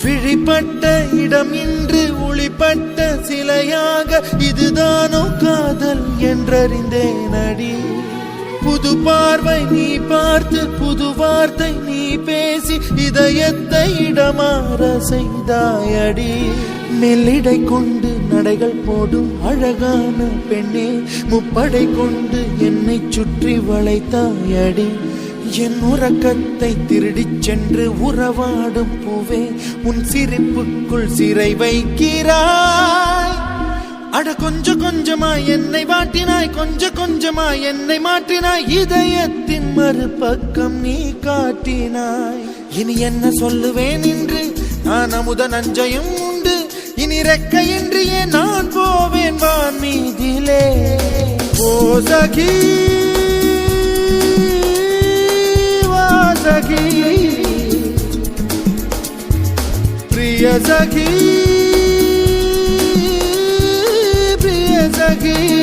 விழிப்பட்ட இடம் இன்று ஒளிப்பட்ட சிலையாக இதுதானோ காதல் என்றறிந்தேன் அடி புது பார்வை நீ பார்த்து புது வார்த்தை நீ பேசி இதயத்தை இடமாற செய்தாயடி. மெல்லிடை கொண்டு நடைகள் போடும் அழகான பெண்ணே முப்படை கொண்டு என்னை சுற்றி வளைத்தாயடி. என் உறக்கத்தை திருடிச் சென்று உறவாடும் பூவே உன் சிரிப்புக்குள் சிறை வைக்கிறாய். அட கொஞ்சம் கொஞ்சமா என்னை வாட்டினாய் கொஞ்சம் கொஞ்சமா என்னை மாற்றினாய் இதயத்தின் மறுபக்கம் நீ காட்டினாய். இனி என்ன சொல்லுவேன் என்று நான் அமுத நஞ்சையும் உண்டு. இனி ரெக்கையின்றியே நான் போவேன் வான் மீதிலே. ஓ சகி பிரிய சகி பிரிய சகி